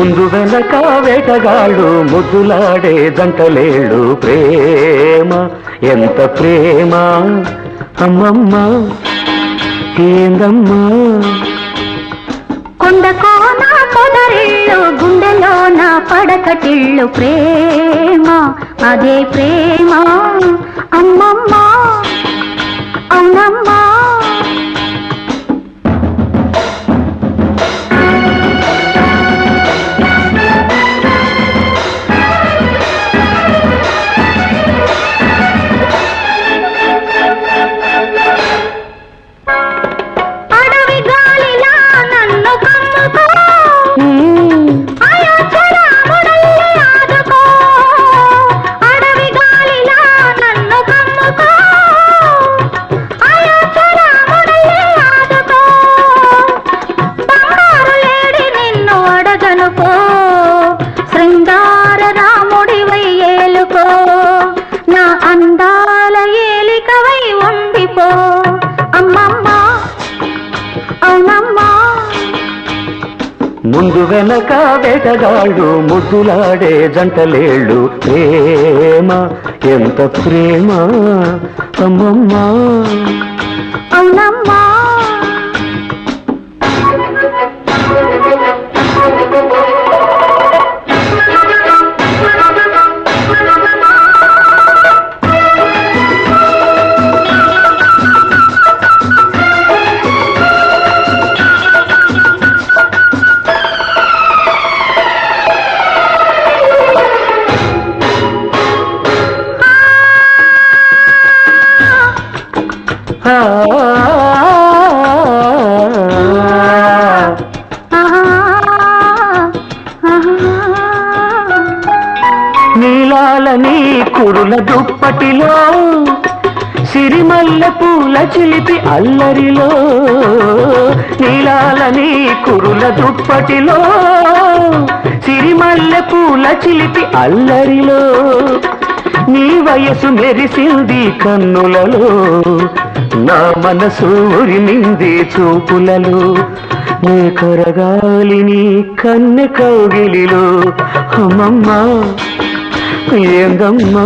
ముందు వెనక వేటగాళ్ళు ముద్దులాడే జంటలేళ్ళు ప్రేమ. ఎంత ప్రేమ? అమ్మమ్మ ఏందమ్మా? నా కోన గుండెలో నా పడకటిళ్ళు ప్రేమ. అదే ప్రేమ. ముందు వెనక వేటగాళ్ళు ముద్దులాడే జంటలేళ్ళు. ప్రేమ ఎంత ప్రేమ అమ్మమ్మా. అవునమ్మా. నీలాలని కురుల దుప్పటిలో సిరిమల్ల పూల చిలిపి అల్లరిలో నీలాలని కురుల దుప్పటిలో సిరిమల్ల పూల చిలిపి అల్లరిలో నీ వయసు మెరిసింది కన్నులలో నా మనసు ఉరిమింది చూపులలో. నీ కరగాలి నీ కన్నె కౌగిలిలో. అమ్మమ్మ ఏందమ్మా?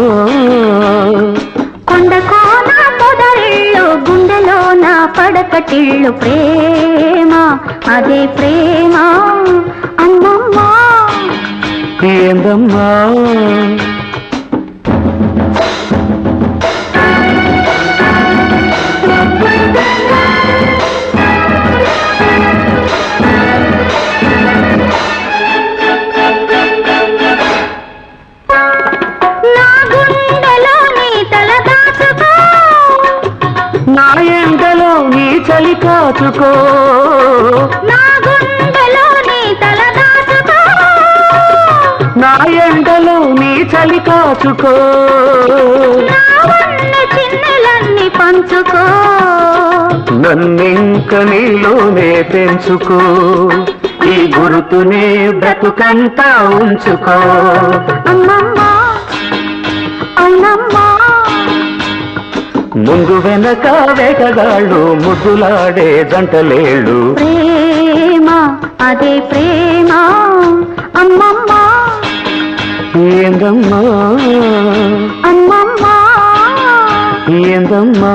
కొండ కోన పొదరిల్లు గుండెలోన పడకటిల్లు ప్రేమ అదే ప్రేమ. అమ్మమ్మ. ఏందమ్మా? ఎండలో నీ చలి కాచుకో. నా గుండెలో నీ తల దాచుకో. నా ఎండలో నీ చలి కాచుకో. చిన్నెలన్నీ పంచుకో. నన్నింక నీలోనే పెంచుకో. ఈ గురుతునే బ్రతుకంతా ఉంచుకో. అమ్మమ్మ అవునమ్మా ముందు వెనక వేటగాళ్ళు ముద్దులాడే జంటలేళ్ళు. ప్రేమ అదే ప్రేమ అమ్మమ్మ. ఏందమ్మా? అమ్మమ్మ. ఏందమ్మా?